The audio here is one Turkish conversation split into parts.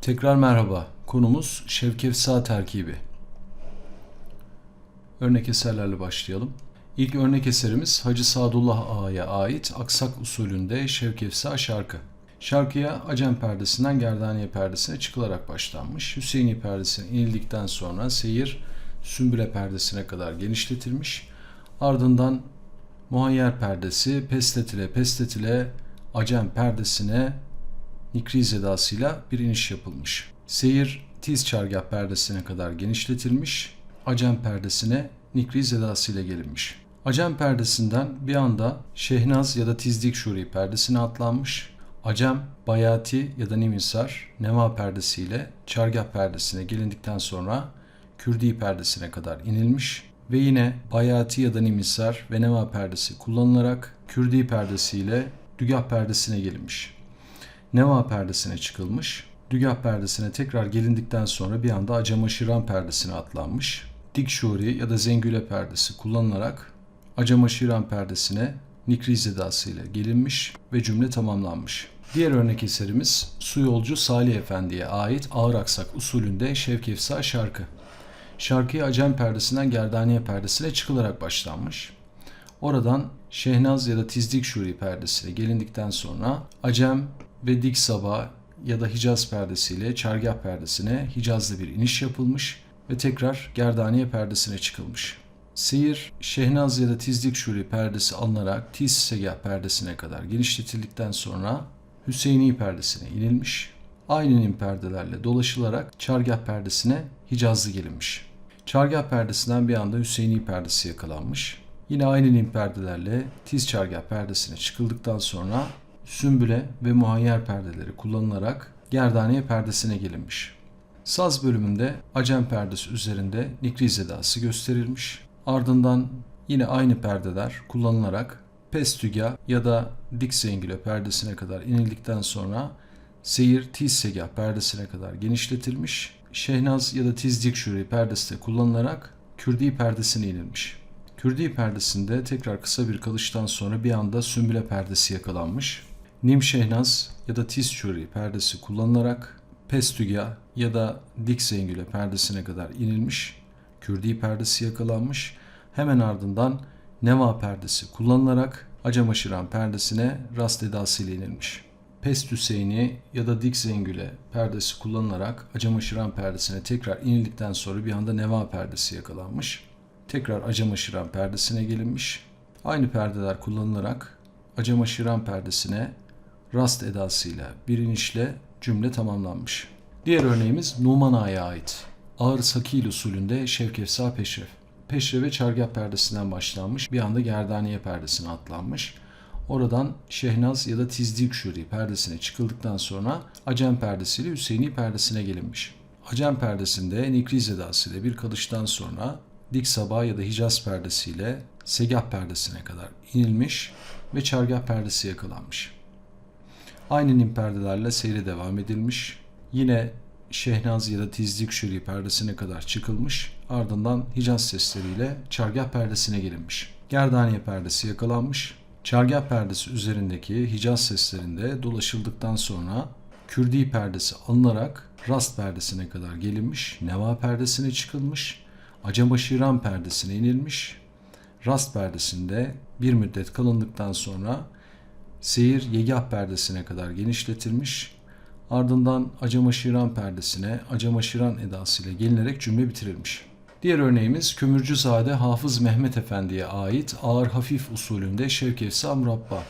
Tekrar merhaba. Konumuz Şevkefsa terkibi. Örnek eserlerle başlayalım. İlk örnek eserimiz Hacı Sadullah Ağa'ya ait aksak usulünde Şevkefsa şarkı. Şarkıya Acem perdesinden Gerdaniye perdesine çıkılarak başlanmış. Hüseyini perdesine inildikten sonra seyir Sümbüle perdesine kadar genişletilmiş. Ardından Muhayyer perdesi pestetile pestetile Acem perdesine Nikriz edasıyla bir iniş yapılmış. Seyir tiz çargah perdesine kadar genişletilmiş. Acem perdesine Nikriz edasıyla gelinmiş. Acem perdesinden bir anda Şehnaz ya da Tizdik Şuri perdesine atlanmış. Acem, Bayati ya da Nimisar, Nema perdesiyle çargah perdesine gelindikten sonra Kürdi perdesine kadar inilmiş ve yine Bayati ya da Nimisar ve Nema perdesi kullanılarak Kürdi perdesiyle Dügah perdesine gelinmiş. Neva perdesine çıkılmış. Dügah perdesine tekrar gelindikten sonra bir anda Acamaşiran perdesine atlanmış. Dik şuri ya da zengüle perdesi kullanılarak Acamaşiran perdesine Nikriz edasıyla gelinmiş ve cümle tamamlanmış. Diğer örnek eserimiz Su Yolcu Salih Efendi'ye ait ağır aksak usulünde Şevkefsa şarkı. Şarkıya Acem perdesinden Gerdaniye perdesine çıkılarak başlanmış. Oradan Şehnaz ya da Tizdik Şuri perdesine gelindikten sonra Acem ve Dik Sabah ya da Hicaz perdesiyle Çargah perdesine Hicaz'da bir iniş yapılmış ve tekrar Gerdaniye perdesine çıkılmış. Seyir Şehnaz ya da Tizdik Şuri perdesi alınarak Tiz Segah perdesine kadar genişletildikten sonra Hüseyini perdesine inilmiş. Aynı perdelerle dolaşılarak Çargah perdesine Hicazlı gelinmiş. Çargah perdesinden bir anda Hüseyini perdesi yakalanmış. Yine aynı nim perdelerle tiz çargah perdesine çıkıldıktan sonra sümbüle ve muhayyer perdeleri kullanılarak gerdaniye perdesine gelinmiş. Saz bölümünde Acem perdesi üzerinde Nikriz edası gösterilmiş. Ardından yine aynı perdeler kullanılarak Pestüga ya da dik zengile perdesine kadar inildikten sonra seyir tiz segah perdesine kadar genişletilmiş. Şehnaz ya da tiz dik şuri perdesi de kullanılarak Kürdi perdesine inilmiş. Kürdi perdesinde tekrar kısa bir kalıştan sonra bir anda sümbüle perdesi yakalanmış. Nim Şehnaz ya da Tiz Şuri perdesi kullanılarak Pestüga ya da Dik Zengüle perdesine kadar inilmiş. Kürdi perdesi yakalanmış. Hemen ardından Neva perdesi kullanılarak Acamaşiran perdesine rast edasıyla inilmiş. Pest Hüseyini ya da Dik Zengüle perdesi kullanılarak Acamaşiran perdesine tekrar inildikten sonra bir anda Neva perdesi yakalanmış. Tekrar Acamaşiran perdesine gelinmiş. Aynı perdeler kullanılarak Acamaşiran perdesine rast edasıyla bir cümle tamamlanmış. Diğer örneğimiz Numan Ağa'ya ait. Ağır Sakil usulünde Şevkefsa Peşref. Peşreve çargah perdesinden başlanmış, bir anda Gerdaniye perdesine atlanmış. Oradan Şehnaz ya da Tizdik Şuri perdesine çıkıldıktan sonra Acem perdesiyle Hüseyini perdesine gelinmiş. Acem perdesinde Nikriz edasıyla bir kalıştan sonra Dik Sabah ya da Hicaz perdesiyle Segah perdesine kadar inilmiş ve çargah perdesi yakalanmış. Aynı nim perdelerle seyre devam edilmiş. Yine Şehnaz ya da Tizdik Şuri perdesine kadar çıkılmış. Ardından Hicaz sesleriyle çargah perdesine gelinmiş. Gerdaniye perdesi yakalanmış. Çargah perdesi üzerindeki Hicaz seslerinde dolaşıldıktan sonra Kürdi perdesi alınarak Rast perdesine kadar gelinmiş. Neva perdesine çıkılmış. Acemaşiran perdesine inilmiş. Rast perdesinde bir müddet kalındıktan sonra seyir yegah perdesine kadar genişletilmiş. Ardından Acamaşiran perdesine Acamaşiran edasıyla gelinerek cümle bitirilmiş. Diğer örneğimiz Kömürcüzade Hafız Mehmet Efendi'ye ait ağır hafif usulünde Şevkefsa Murabba.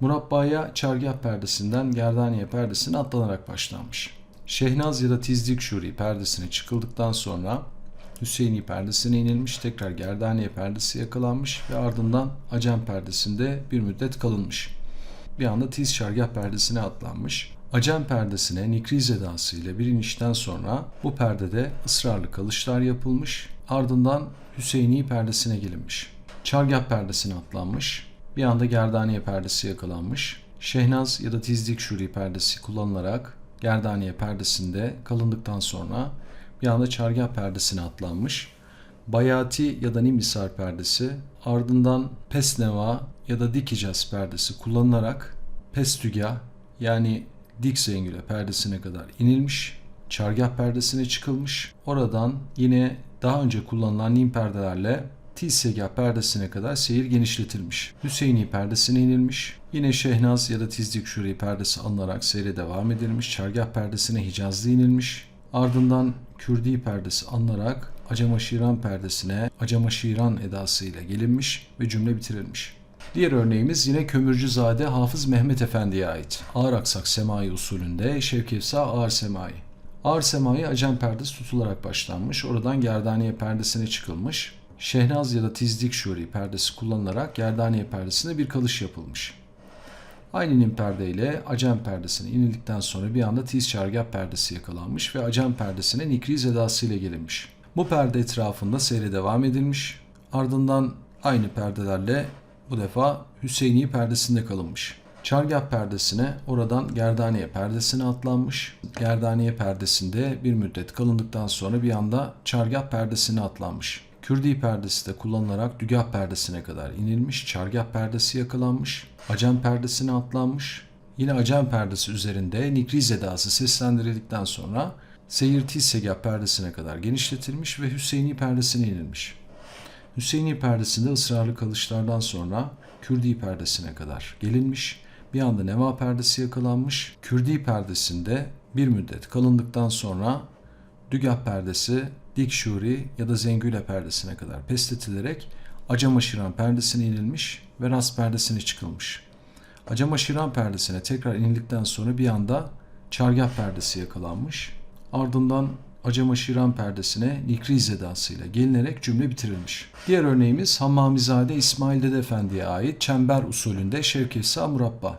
Murabba'ya çargah perdesinden Gerdaniye perdesine atlanarak başlanmış. Şehnaz ya da Tizdik Şuri perdesine çıkıldıktan sonra Hüseyini perdesine inilmiş, tekrar Gerdaniye perdesi yakalanmış ve ardından Acem perdesinde bir müddet kalınmış. Bir anda tiz şargah perdesine atlanmış. Acem perdesine Nikriz edası ile bir inişten sonra bu perdede ısrarlı kalışlar yapılmış. Ardından Hüseyini perdesine gelinmiş. Çargah perdesine atlanmış. Bir anda Gerdaniye perdesi yakalanmış. Şehnaz ya da Tizdik Şuri perdesi kullanılarak Gerdaniye perdesinde kalındıktan sonra bir anda çargah perdesine atlanmış. Bayati ya da Nimisar perdesi ardından Pesneva ya da Dikicaz perdesi kullanılarak Pestügah yani dik zengüle perdesine kadar inilmiş. Çargah perdesine çıkılmış. Oradan yine daha önce kullanılan nim perdelerle Tilsegah perdesine kadar seyir genişletilmiş. Hüseyini perdesine inilmiş. Yine Şehnaz ya da Tizdik Şuri perdesi alınarak seyre devam edilmiş. Çargah perdesine Hicazlı inilmiş. Ardından Kürdi perdesi alınarak Acemaşiran perdesine Acemaşiran edasıyla gelinmiş ve cümle bitirilmiş. Diğer örneğimiz yine Kömürcüzade Hafız Mehmet Efendi'ye ait. Ağır aksak semai usulünde Şevkefsa ağır semai. Ağır semai Acem perdesi tutularak başlanmış. Oradan Gerdaniye perdesine çıkılmış. Şehnaz ya da Tizdik Şuri perdesi kullanılarak Gerdaniye perdesine bir kalış yapılmış. Aynı nim perde ile Acem perdesine inildikten sonra bir anda tiz çargah perdesi yakalanmış ve Acem perdesine nikriz edasıyla gelinmiş. Bu perde etrafında seyre devam edilmiş. Ardından aynı perdelerle bu defa Hüseyini perdesinde kalınmış. Çargah perdesine oradan Gerdaniye perdesine atlanmış. Gerdaniye perdesinde bir müddet kalındıktan sonra bir anda Çargah perdesine atlanmış. Kürdi perdesi de kullanılarak Dügah perdesine kadar inilmiş. Çargah perdesi yakalanmış. Acem perdesine atlanmış. Yine Acem perdesi üzerinde Nikriz edası seslendirildikten sonra Seyir Tilsegah perdesine kadar genişletilmiş ve Hüseyini perdesine inilmiş. Hüseyini perdesinde ısrarlı kalışlardan sonra Kürdi perdesine kadar gelinmiş. Bir anda Neva perdesi yakalanmış. Kürdi perdesinde bir müddet kalındıktan sonra Dügah perdesi dik şuri ya da zengüle perdesine kadar pesletilerek acamaşiran perdesine inilmiş ve ras perdesine çıkılmış. Acamaşiran perdesine tekrar inildikten sonra bir anda çargah perdesi yakalanmış. Ardından Acamaşiran perdesine Nikriz edasıyla gelinerek cümle bitirilmiş. Diğer örneğimiz Hammamizade İsmail Dede Efendi'ye ait çember usulünde Şevkesa Murabba.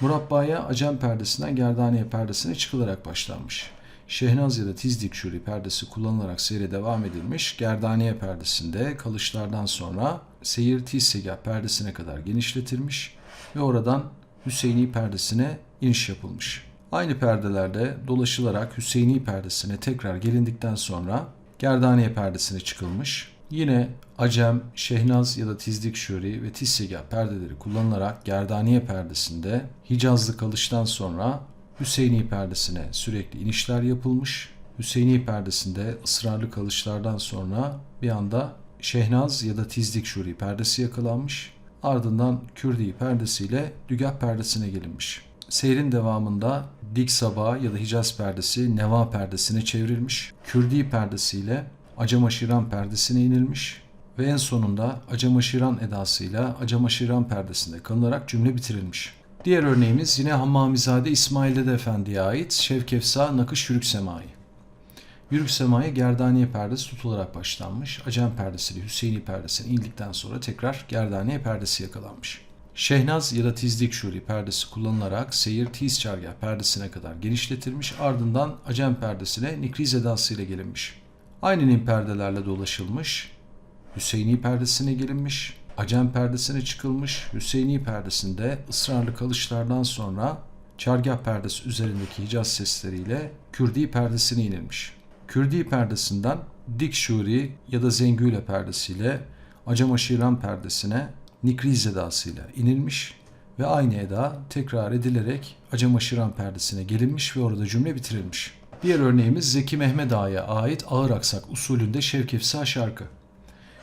Murabba'ya Acem perdesinden Gerdaniye perdesine çıkılarak başlanmış. Şehnaz ya da Tizdik Şuri perdesi kullanılarak seyre devam edilmiş. Gerdaniye perdesinde kalışlardan sonra seyir Tizsegah perdesine kadar genişletilmiş ve oradan Hüseyini perdesine iniş yapılmış. Aynı perdelerde dolaşılarak Hüseyini perdesine tekrar gelindikten sonra Gerdaniye perdesine çıkılmış. Yine Acem, Şehnaz ya da Tizdik Şuri ve Tissegah perdeleri kullanılarak Gerdaniye perdesinde Hicazlı kalıştan sonra Hüseyini perdesine sürekli inişler yapılmış. Hüseyini perdesinde ısrarlı kalışlardan sonra bir anda Şehnaz ya da Tizdik Şuri perdesi yakalanmış. Ardından Kürdi perdesiyle Dügah perdesine gelinmiş. Seyrin devamında Dik Sabah ya da Hicaz perdesi Neva perdesine çevrilmiş. Kürdi perdesiyle Acamaşiran perdesine inilmiş ve en sonunda Acamaşiran edasıyla Acamaşiran perdesinde kalınarak cümle bitirilmiş. Diğer örneğimiz yine Hammamizade İsmail Dede Efendi'ye ait Şevkefsa Nakış Yürük Semai. Yürük Semai Gerdaniye perdesi tutularak başlanmış. Acem perdesiyle Hüseyini perdesine indikten sonra tekrar Gerdaniye perdesi yakalanmış. Şehnaz ya da Tizdik Şuri perdesi kullanılarak seyir tiz çargah perdesine kadar genişletilmiş ardından Acem perdesine Nikriz edasıyla gelinmiş. Aynı nim perdelerle dolaşılmış, Hüseyini perdesine gelinmiş, Acem perdesine çıkılmış, Hüseyini perdesinde ısrarlı kalışlardan sonra çargah perdesi üzerindeki Hicaz sesleriyle Kürdi perdesine inilmiş. Kürdi perdesinden Dik Şuri ya da Zengüle perdesiyle Acemaşiran perdesine Nikriz edasıyla inilmiş ve aynı eda tekrar edilerek Acemaşiran perdesine gelinmiş ve orada cümle bitirilmiş. Diğer örneğimiz Zeki Mehmet Ağa'ya ait ağır aksak usulünde Şevkefsa şarkı.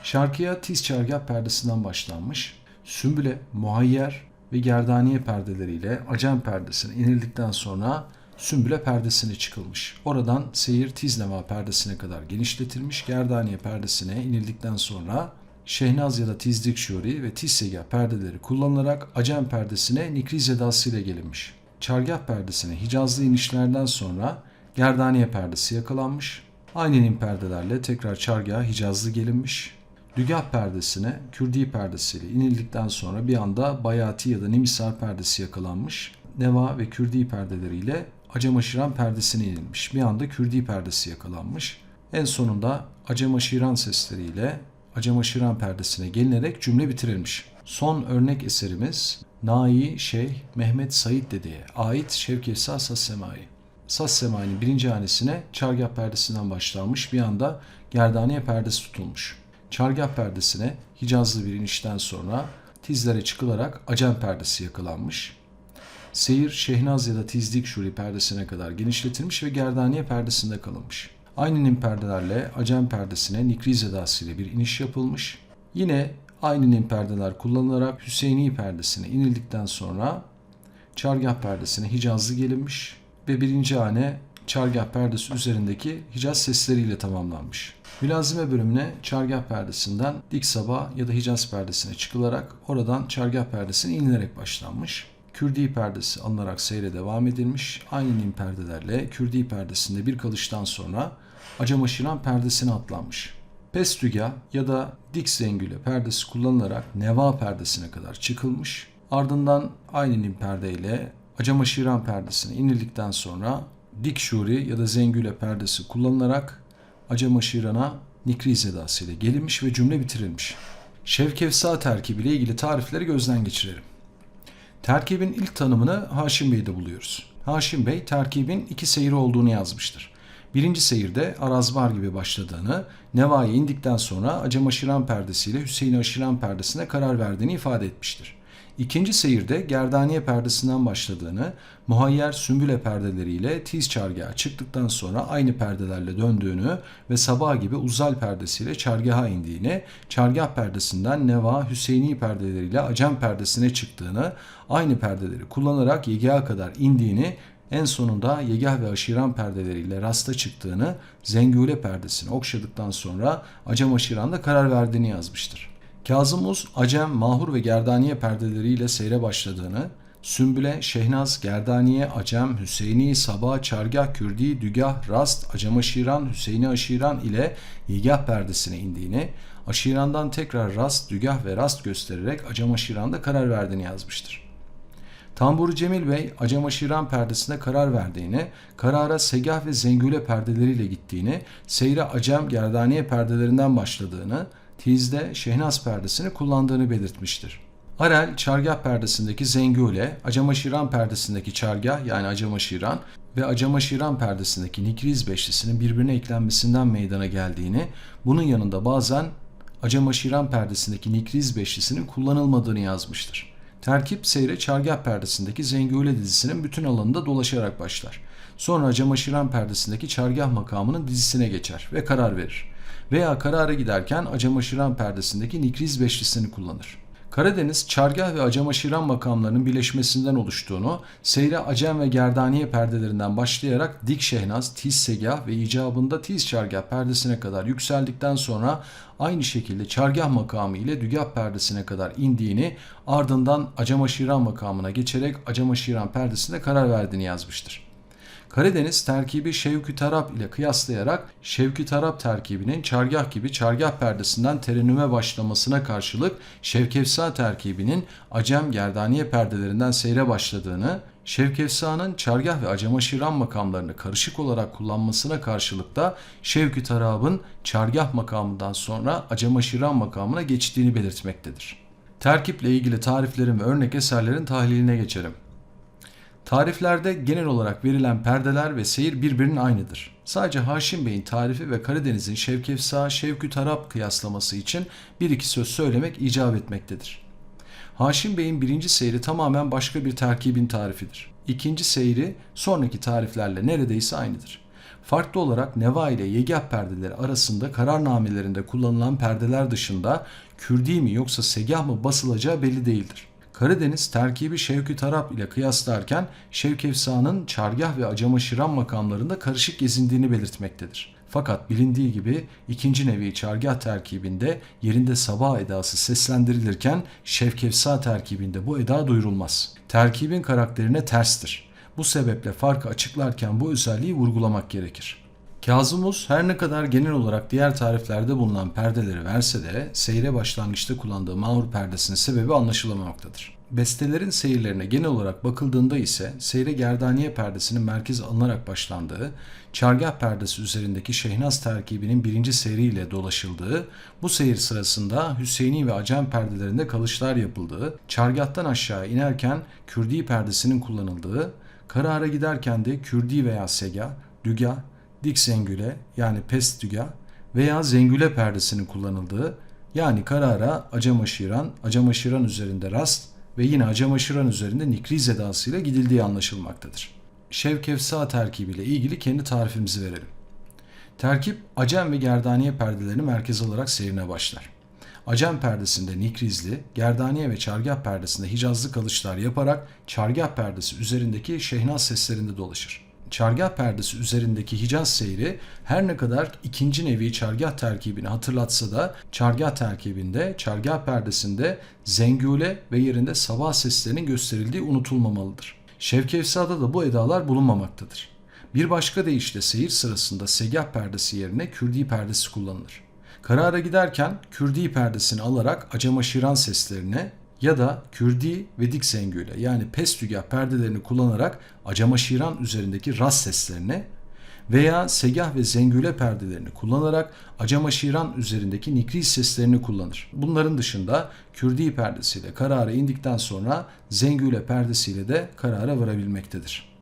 Şarkıya tiz çargah perdesinden başlanmış. Sümbüle, muhayyer ve gerdaniye perdeleriyle Acem perdesine inildikten sonra Sümbüle perdesine çıkılmış. Oradan seyir tizneva perdesine kadar genişletilmiş. Gerdaniye perdesine inildikten sonra Şehnaz ya da Tizdik Şuri ve Tissegah perdeleri kullanılarak Acem perdesine Nikriz edasıyla gelinmiş. Çargah perdesine Hicazlı inişlerden sonra Gerdaniye perdesi yakalanmış. Aynı nim perdelerle tekrar çargah Hicazlı gelinmiş. Dügah perdesine Kürdi perdesiyle inildikten sonra bir anda Bayati ya da Nimisar perdesi yakalanmış. Neva ve Kürdi perdeleriyle Acemaşiran perdesine inilmiş. Bir anda Kürdi perdesi yakalanmış. En sonunda Acemaşiran sesleriyle Acemaşiran perdesine gelinerek cümle bitirilmiş. Son örnek eserimiz Nai Şeyh Mehmet Said Dede'ye ait Şevki Sas Semai. Sas Semai'nin birinci hanesine çargah perdesinden başlanmış bir anda gerdaniye perdesi tutulmuş. Çargah perdesine Hicazlı bir inişten sonra tizlere çıkılarak Acem perdesi yakalanmış. Seyir Şehnaz ya da Tizdik Şuri perdesine kadar genişletilmiş ve Gerdaniye perdesinde kalınmış. Aynı nim perdelerle Acem perdesine Nikriz edasıyla bir iniş yapılmış. Yine aynı nim perdeler kullanılarak Hüseyini perdesine inildikten sonra Çargah perdesine Hicazlı gelinmiş ve birinci hane Çargah perdesi üzerindeki Hicaz sesleriyle tamamlanmış. Mülazime bölümüne Çargah perdesinden Dik Sabah ya da Hicaz perdesine çıkılarak oradan Çargah perdesine inilerek başlanmış. Kürdi perdesi alınarak seyre devam edilmiş. Aynı nim perdelerle Kürdi perdesinde bir kalıştan sonra Acamaşiran perdesine atlanmış. Pestüga ya da dik zengüle perdesi kullanılarak Neva perdesine kadar çıkılmış. Ardından aynı nim perdeyle Acamaşiran perdesine inildikten sonra dik şuri ya da zengüle perdesi kullanılarak Acamaşiran'a Nikriz edasıyla gelinmiş ve cümle bitirilmiş. Şevkefsa terkibiyle ilgili tarifleri gözden geçirelim. Terkibin ilk tanımını Haşim Bey'de buluyoruz. Haşim Bey terkibin iki seyri olduğunu yazmıştır. Birinci seyirde Arazbar gibi başladığını, Neva'ya indikten sonra Acem Aşiran perdesiyle Hüseyin Aşiran perdesine karar verdiğini ifade etmiştir. İkinci seyirde Gerdaniye perdesinden başladığını, muhayyer sümbüle perdeleriyle tiz çargaha çıktıktan sonra aynı perdelerle döndüğünü ve sabah gibi uzzal perdesiyle çargaha indiğini, çargah perdesinden Neva Hüseyini perdeleriyle Acem perdesine çıktığını, aynı perdeleri kullanarak yegaha kadar indiğini en sonunda yegah ve aşiran perdeleriyle rasta çıktığını Zengüle perdesini okşadıktan sonra Acem aşiranda karar verdiğini yazmıştır. Kazım Uz, Acem, Mahur ve Gerdaniye perdeleriyle seyre başladığını, Sümbüle, Şehnaz, Gerdaniye, Acem, Hüseyini, Sabah, Çargah, Kürdi, Dügah, Rast, Acem Aşiran, Hüseyini Aşiran ile Yigah perdesine indiğini, Aşiran'dan tekrar Rast, Dügah ve Rast göstererek Acem Aşiran'da karar verdiğini yazmıştır. Tamburi Cemil Bey Acem Aşiran perdesine karar verdiğini, karara Segah ve Zengüle perdeleriyle gittiğini, seyre Acem Gerdaniye perdelerinden başladığını, Tiz'de Şehnaz perdesini kullandığını belirtmiştir. Arel, Çargah perdesindeki Zengüle, Acamaşiran perdesindeki Çargah yani Acamaşiran ve Acamaşiran perdesindeki Nikriz beşlisinin birbirine eklenmesinden meydana geldiğini, bunun yanında bazen Acamaşiran perdesindeki Nikriz beşlisinin kullanılmadığını yazmıştır. Terkip seyre Çargah perdesindeki Zengüle dizisinin bütün alanında dolaşarak başlar. Sonra Acamaşiran perdesindeki Çargah makamının dizisine geçer ve karar verir veya karara giderken Acamaşiran perdesindeki Nikriz beşlisini kullanır. Karadeniz, Çargah ve Acamaşiran makamlarının birleşmesinden oluştuğunu, Seyre Acem ve Gerdaniye perdelerinden başlayarak Dik Şehnaz, Tiz Segah ve icabında Tiz Çargah perdesine kadar yükseldikten sonra aynı şekilde Çargah makamı ile Dügah perdesine kadar indiğini, ardından Acamaşiran makamına geçerek Acamaşiran perdesine karar verdiğini yazmıştır. Karadeniz terkibi Şevki Tarap ile kıyaslayarak Şevki Tarap terkibinin çargah gibi çargah perdesinden terenüme başlamasına karşılık Şevkefsa terkibinin Acem Gerdaniye perdelerinden seyre başladığını, Şevkefsa'nın çargah ve acemaşiran makamlarını karışık olarak kullanmasına karşılık da Şevki Tarab'ın çargah makamından sonra acemaşiran makamına geçtiğini belirtmektedir. Terkiple ilgili tariflerin ve örnek eserlerin tahliline geçelim. Tariflerde genel olarak verilen perdeler ve seyir birbirinin aynıdır. Sadece Haşim Bey'in tarifi ve Karadeniz'in Şevkefsa, Şevkü Tarap kıyaslaması için bir iki söz söylemek icap etmektedir. Haşim Bey'in birinci seyri tamamen başka bir terkibin tarifidir. İkinci seyri sonraki tariflerle neredeyse aynıdır. Farklı olarak Neva ile Yegah perdeleri arasında kararnamelerinde kullanılan perdeler dışında Kürdi mi yoksa Segah mı basılacağı belli değildir. Karadeniz terkibi Şevki Tarap ile kıyaslarken Şevkefsa'nın Çargah ve Acamaşiran makamlarında karışık gezindiğini belirtmektedir. Fakat bilindiği gibi ikinci nevi çargah terkibinde yerinde sabah edası seslendirilirken Şevkefsa terkibinde bu eda duyurulmaz. Terkibin karakterine terstir. Bu sebeple farkı açıklarken bu özelliği vurgulamak gerekir. Kazımuz her ne kadar genel olarak diğer tariflerde bulunan perdeleri verse de seyre başlangıçta kullandığı mahur perdesinin sebebi anlaşılamamaktadır. Bestelerin seyirlerine genel olarak bakıldığında ise seyre gerdaniye perdesinin merkez alınarak başlandığı, çargah perdesi üzerindeki Şehnaz terkibinin birinci seriyle dolaşıldığı, bu seyir sırasında Hüseyini ve Acem perdelerinde kalışlar yapıldığı, çargahtan aşağı inerken Kürdi perdesinin kullanıldığı, karara giderken de Kürdi veya Sega, Dügah, dik zengüle yani pestüga veya zengüle perdesinin kullanıldığı yani karara acamaşiran, acamaşiran üzerinde rast ve yine Acemaşıran üzerinde Nikriz edasıyla gidildiği anlaşılmaktadır. Şevkefsa terkibiyle ilgili kendi tarifimizi verelim. Terkip Acem ve Gerdaniye perdelerini merkez alarak seyrine başlar. Acem perdesinde Nikrizli, Gerdaniye ve Çargah perdesinde Hicazlı kalışlar yaparak Çargah perdesi üzerindeki şehnaz seslerinde dolaşır. Çargah perdesi üzerindeki Hicaz seyri her ne kadar ikinci nevi çargah terkibini hatırlatsa da çargah terkibinde, çargah perdesinde zengule ve yerinde sabah seslerinin gösterildiği unutulmamalıdır. Şevkefsa'da da bu edalar bulunmamaktadır. Bir başka deyişle seyir sırasında segah perdesi yerine kürdi perdesi kullanılır. Karara giderken kürdi perdesini alarak acama şiran seslerine ya da kürdi ve dik zengüyle yani pestügah perdelerini kullanarak acama şiran üzerindeki ras seslerine veya segah ve zengüle perdelerini kullanarak acama şiran üzerindeki nikriz seslerini kullanır. Bunların dışında kürdi perdesiyle karara indikten sonra zengüle perdesiyle de karara varabilmektedir.